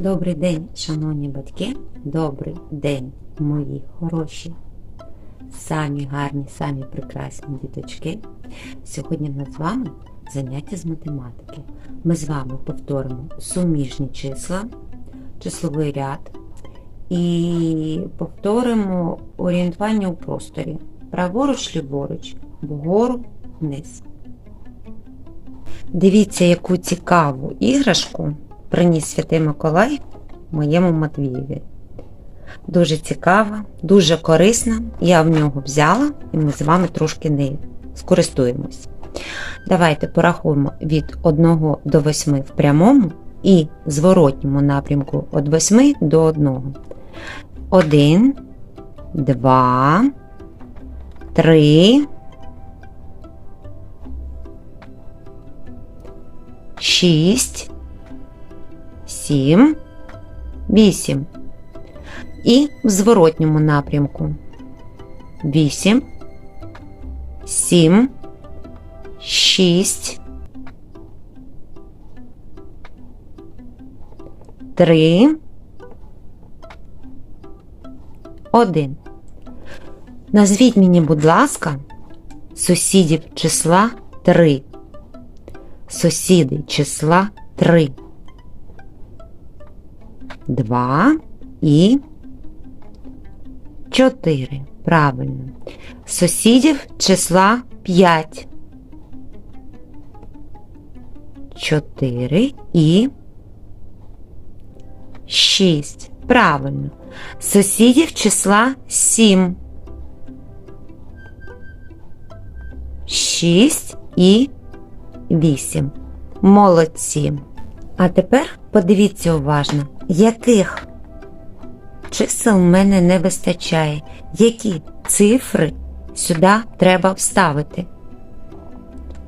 Добрий день, шановні батьки, добрий день, мої хороші, самі гарні, самі прекрасні діточки. Сьогодні в нас з вами заняття з математики. Ми з вами повторимо суміжні числа, числовий ряд і повторимо орієнтування у просторі. Праворуч, ліворуч, вгору, вниз. Дивіться, яку цікаву іграшку приніс Святий Миколай моєму Матвієві. Дуже цікава, дуже корисна. Я в нього взяла і ми з вами трошки нею скористуємось. Давайте порахуємо від 1 до 8 в прямому і зворотньому напрямку від 8 до 1. 1, 2, 3, 6, 7, 8. І в зворотньому напрямку 8, 7, 6, 3, 1. Назвіть мені, будь ласка, сусідів числа 3. Сусіди числа 3. 2 і 4. Правильно. Сусідів числа 5. 4 і 6. Правильно. Сусідів числа 7. 6 і 8. Молодці. А тепер подивіться уважно, яких чисел в мене не вистачає, які цифри сюди треба вставити.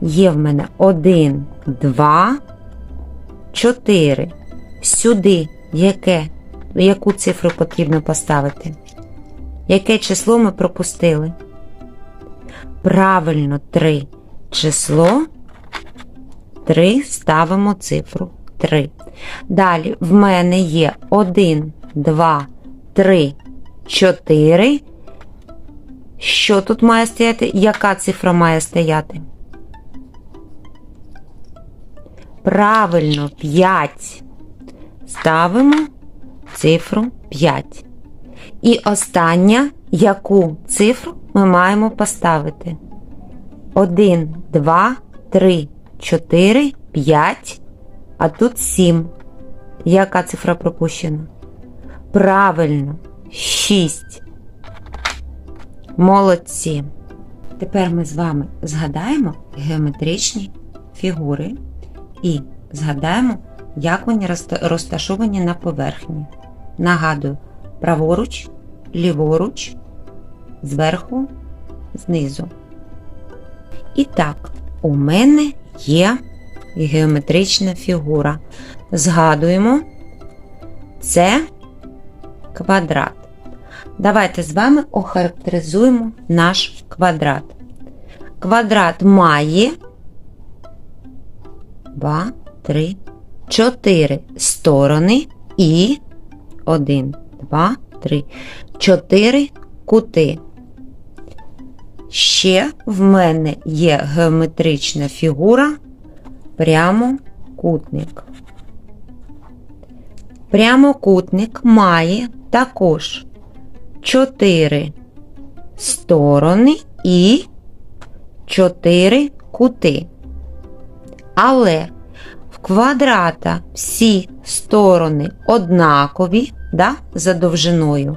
Є в мене 1, 2, 4. Сюди яке, яку цифру потрібно поставити? Яке число ми пропустили? Правильно, 3. Число 3 ставимо цифру 3. Далі в мене є 1, 2, 3, 4. Що тут має стояти? Яка цифра має стояти? Правильно, 5. Ставимо цифру 5. І остання, яку цифру ми маємо поставити? 1, 2, 3, 4, 5, а тут 7. Яка цифра пропущена? Правильно, 6. Молодці. Тепер ми з вами згадаємо геометричні фігури і згадаємо, як вони розташовані на поверхні. Нагадую, праворуч, ліворуч, зверху, знизу. І так, у мене є геометрична фігура. Згадуємо, це квадрат. Давайте з вами охарактеризуємо наш квадрат. Квадрат має 2, 3, 4 сторони і 1, 2, 3, 4 кути. Ще в мене є геометрична фігура прямокутник. Прямокутник має також 4 сторони і 4 кути. Але в квадрата всі сторони однакові да, за довжиною.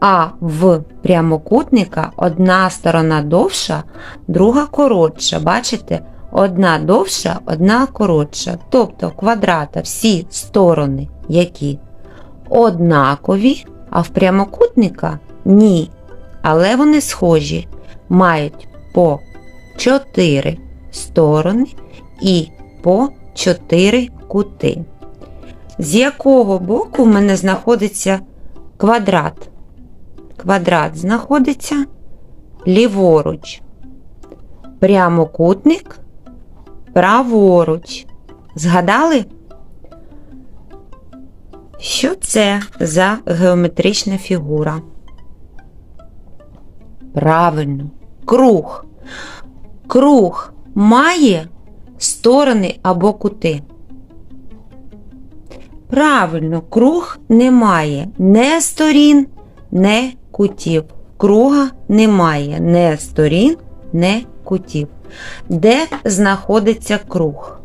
А в прямокутника одна сторона довша, друга коротша. Бачите? Одна довша, одна коротша. Тобто квадрата всі сторони, які однакові, а в прямокутника ні. Але вони схожі, мають по 4 сторони і по 4 кути. З якого боку в мене знаходиться квадрат? Квадрат знаходиться ліворуч. Прямокутник праворуч. Згадали? Що це за геометрична фігура? Правильно, круг. Круг має сторони або кути. Правильно, круг не має не сторін, не кутів. Круга немає не сторін, не кутів. Де знаходиться круг?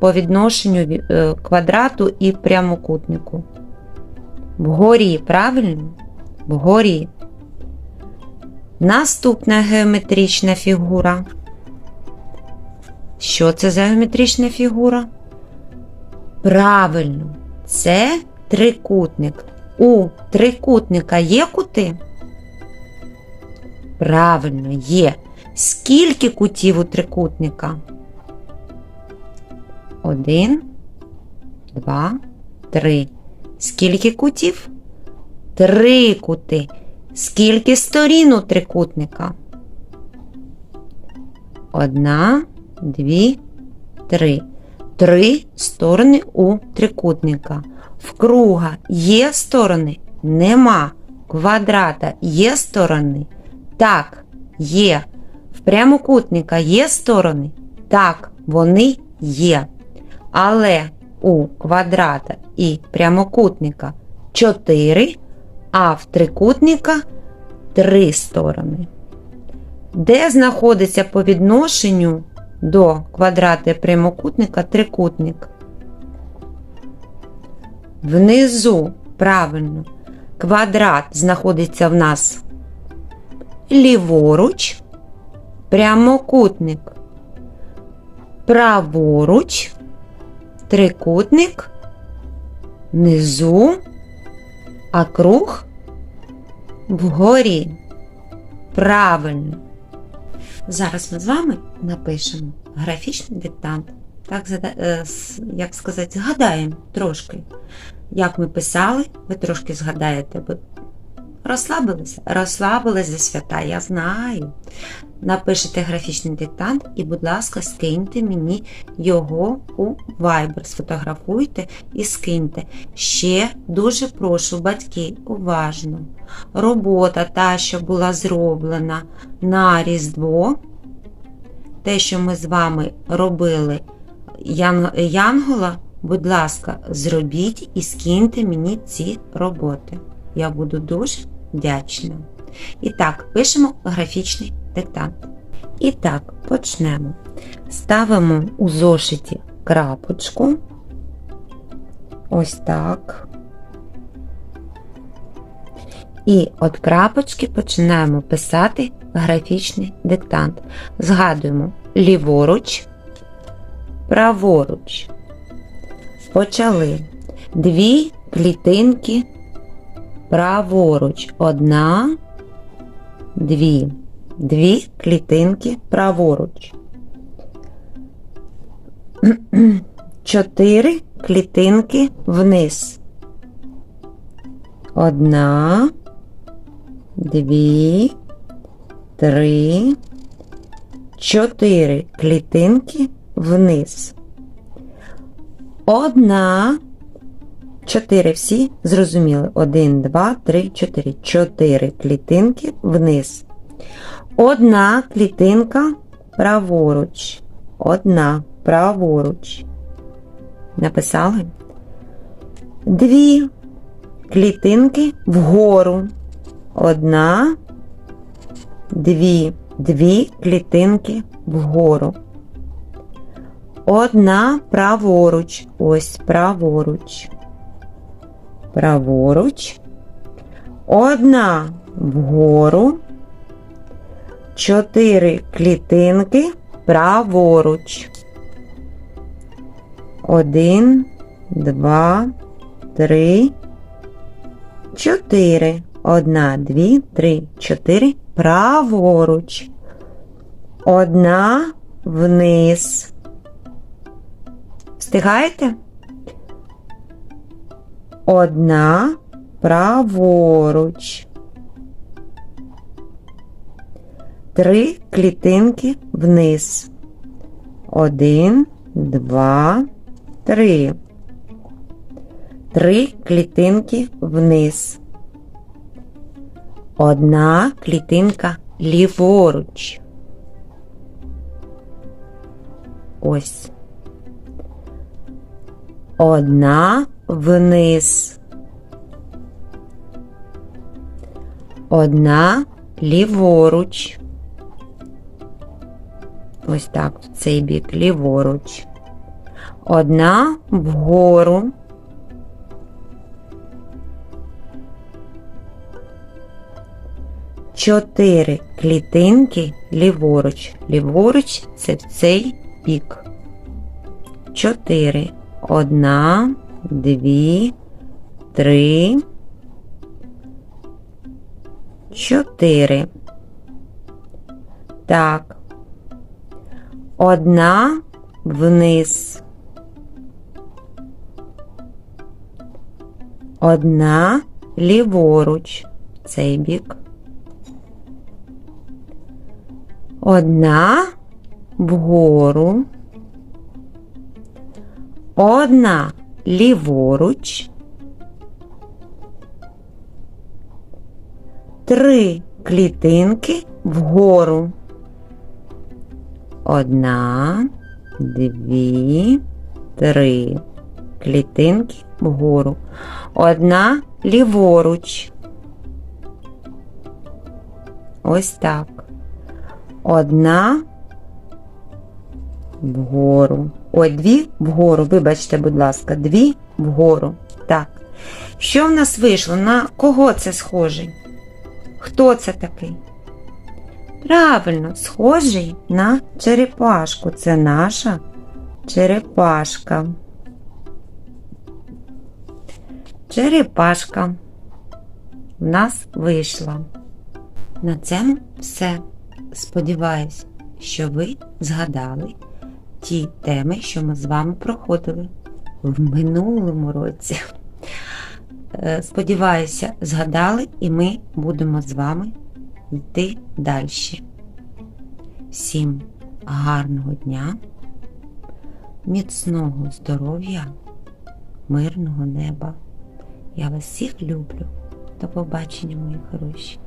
По відношенню е, квадрату і прямокутнику. Вгорі, правильно? Вгорі. Наступна геометрична фігура. Що це за геометрична фігура? Правильно, це трикутник. У трикутника є кути? Правильно, є. Скільки кутів у трикутника? Один, два, три. Скільки кутів? Три кути. Скільки сторін у трикутника? Одна, дві, три. Три сторони у трикутника. В круга є сторони? Нема. Квадрата є сторони? Так, є. Прямокутника є сторони? Так, вони є. Але у квадрата і прямокутника 4, а в трикутника 3 сторони. Де знаходиться по відношенню до квадрата прямокутника трикутник? Внизу, правильно, квадрат знаходиться в нас ліворуч, прямокутник праворуч, трикутник внизу, а круг вгорі. Правильно. Зараз ми з вами напишемо графічний диктант. Так, е, як сказати, згадаємо трошки. Як ми писали, ви трошки згадаєте, бо розслабилися? Розслабились за свята, я знаю. Напишете графічний диктант і, будь ласка, скиньте мені його у Viber. Сфотографуйте і скиньте. Ще дуже прошу, батьки, уважно. Робота та, що була зроблена на Різдво, те, що ми з вами робили Янгола, будь ласка, зробіть і скиньте мені ці роботи. Я буду дуже вдячна. І так, пишемо графічний диктант. І так, почнемо. Ставимо у зошиті крапочку. Ось так. І від крапочки починаємо писати графічний диктант. Згадуємо ліворуч, праворуч. Почали. Дві клітинки праворуч. Одна, дві. Дві клітинки праворуч. Чотири клітинки вниз. Одна, дві, три, чотири клітинки вниз. Одна, чотири всі зрозуміли. Один, два, три, чотири. Чотири клітинки вниз. Одна клітинка праворуч. Одна праворуч. Написали? Дві клітинки вгору. Одна, дві, дві клітинки вгору. Одна праворуч. Ось праворуч. Праворуч. Одна вгору. Чотири клітинки праворуч. Один, два, три, чотири. Одна, дві, три, чотири. Праворуч. Одна вниз. Встигаєте? Одна праворуч. Три клітинки вниз. Один, два, три. Три клітинки вниз. Одна клітинка ліворуч. Ось. Одна вниз. Одна ліворуч. Ось так, в цей бік ліворуч. Одна вгору. Чотири клітинки ліворуч. Ліворуч це в цей бік. Чотири. Одна, дві, три, чотири. Так. Одна вниз. Одна ліворуч. Цей бік. Одна вгору. Одна ліворуч. Три клітинки вгору. Одна, дві, три. Клітинки вгору. Одна ліворуч. Ось так. Одна вгору. Ой, дві вгору. Вибачте, будь ласка, дві вгору. Так. Що в нас вийшло? На кого це схожий? Хто це такий? Правильно, схожий на черепашку. Це наша черепашка. Черепашка в нас вийшла. На цьому все. Сподіваюсь, що ви згадали ті теми, що ми з вами проходили в минулому році. Е, Сподіваюся, згадали, і ми будемо з вами йти далі. Всім гарного дня, міцного здоров'я, мирного неба. Я вас всіх люблю. До побачення, мої хороші.